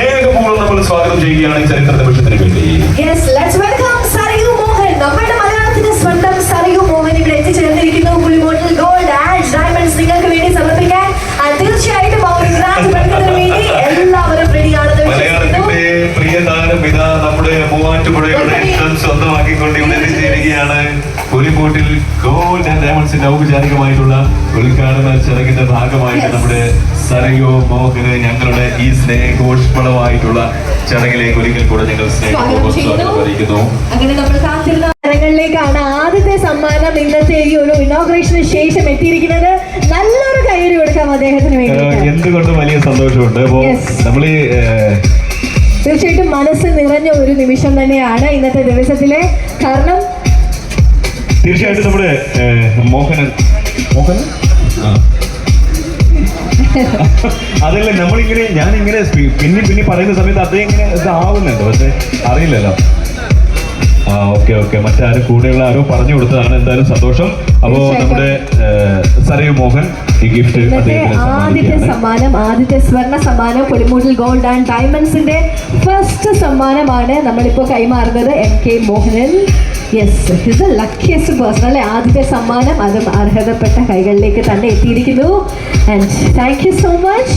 സ്നേഹപൂർവം നമ്മൾ സ്വാഗതം ചെയ്യുകയാണ് ഈ ചരിത്ര നിമിഷത്തിന് വേണ്ടി. Yes, let's welcome Sarayu Mohan നമ്മുടെ മലയാളത്തിന്റെ സ്വന്തം സരയു മോഹൻ ഇവിടെ എത്തിച്ചേർന്നിരിക്കുന്നു. പുളിമോട്ടിൽ ഗോൾഡ് ആൻഡ് ഡയമണ്ട്സ് നിങ്ങൾക്ക് വേണ്ടി സമർപ്പിക്കാൻ. And തീർച്ചയായിട്ടും ആ ഒരു നിരാശപ്പെടുന്നതിന് വേണ്ടി എല്ലാവരും റെഡിയാണെന്ന് വിശ്വസിക്കുന്നു. മലയാളത്തിന്റെ പ്രിയ താരം ഇതാ നമ്മുടെ മൂവാറ്റുപുഴയുടെ ഇവിടെ എത്തിച്ചേരുകയാണ് പുലിമൂട്ടിൽ ഗോൾഡ് ആൻഡ് ഡയമണ്ട്സിന്റെ ഔപചാരികമായിട്ടുള്ള ഉദ്ഘാടന ചടങ്ങിന്റെ ഭാഗമായിട്ട് നമ്മുടെ സരയോ മോഹന് ഞങ്ങളുടെ ഈ സ്നേഹോഷ്പളമായിട്ടുള്ള ചടങ്ങിലേക്ക് ഒരിക്കൽ കൂടെ ഞങ്ങൾ സ്നേഹപൂർവം അറിയിക്കുന്നു. സ്ഥലങ്ങളിലേക്കാണ് ആദ്യത്തെ സമ്മാനം ഇന്നത്തെ ഈ ഒരു ഇനോഗ്രേഷന് ശേഷം എത്തിയിരിക്കുന്നത്. നല്ലൊരു കയ്യൊരു കൊടുക്കാം അദ്ദേഹത്തിന് വേണ്ടി എന്തുകൊണ്ടും വലിയ സന്തോഷമുണ്ട്. അപ്പോൾ നമ്മൾ ഈ തീർച്ചയായിട്ടും മനസ്സ് നിറഞ്ഞ ഒരു നിമിഷം തന്നെയാണ് ഇന്നത്തെ ദിവസത്തിലെ കാരണം. തീർച്ചയായിട്ടും നമ്മുടെ മോഹനൻ. മോഹനൻ. അതല്ല നമ്മളിങ്ങനെ ഞാനിങ്ങനെ ഇങ്ങനെ പിന്നെ പിന്നെ പറയുന്ന സമയത്ത് അദ്ദേഹം ഇങ്ങനെ ഇതാവുന്നുണ്ട് പക്ഷെ അറിയില്ലല്ലോ. ആ ഓക്കെ ഓക്കെ. മറ്റാരും കൂടെയുള്ള ആരോ പറഞ്ഞു കൊടുത്തതാണ് എന്തായാലും സന്തോഷം. അപ്പോ നമ്മുടെ സരയു മോഹൻ ഈ ഗിഫ്റ്റ് ആദ്യത്തെ സമ്മാനം ആദ്യത്തെ സ്വർണ സമ്മാനം പൊടിമൂട്ടിൽ ഗോൾഡ് ആൻഡ് ഡയമണ്ട്സിന്റെ ഫസ്റ്റ് സമ്മാനമാണ് നമ്മളിപ്പോ കൈമാറുന്നത് M K Mohanan. Yes his a luckiest person അല്ലെ? ആദ്യത്തെ സമ്മാനം അതും അർഹതപ്പെട്ട കൈകളിലേക്ക് തന്നെ എത്തിയിരിക്കുന്നു. And thank you so much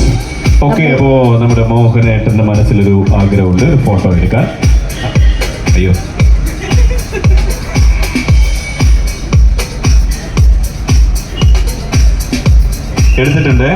okay അപ്പോ നമ്മുടെ മോഹനേട്ടന്റെ മനസ്സിലൊരു ആഗ്രഹമുണ്ട്. ഒരു ഫോട്ടോ എടുക്കാൻ. അയ്യോ. എടുത്തിട്ടുണ്ട്